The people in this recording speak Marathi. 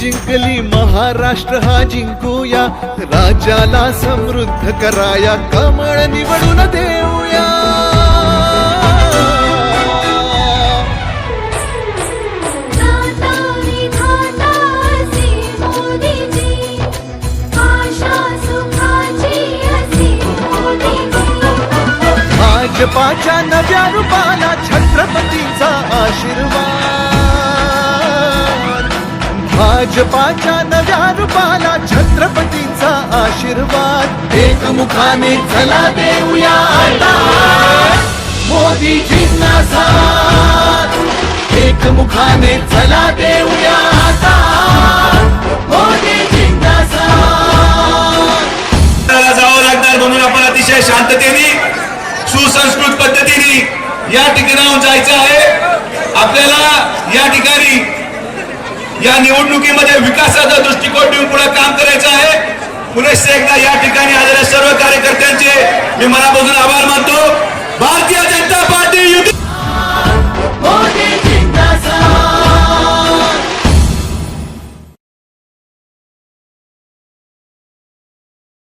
जिंकली महाराष्ट्र हा जिंकूया. राज्याला समृद्ध कराया कमळ निवडून देऊया. भाजपाच्या नव्या रूपाला छत्रपतीचा आशीर्वाद. भाजपाच्या नव्या रूपाला छत्रपतीचा आशीर्वाद. एकमुखाने चला देऊया आता. मोदीजींना साथ. एकमुखाने चला देऊया आता. मोदीजींना साथ. जावं लागणार म्हणून आपण अतिशय शांततेने सुसंस्कृत पद्धतीने या ठिकाणाहून जायचं आहे. आपल्याला या ठिकाणी या निवडणुकीमध्ये विकासाचा दृष्टिकोन ठेवून पुढे काम करायचं आहे. पुनश्च एकदा या ठिकाणी आलेल्या सर्व कार्यकर्त्यांचे मी मनापासून आभार मानतो. भारतीय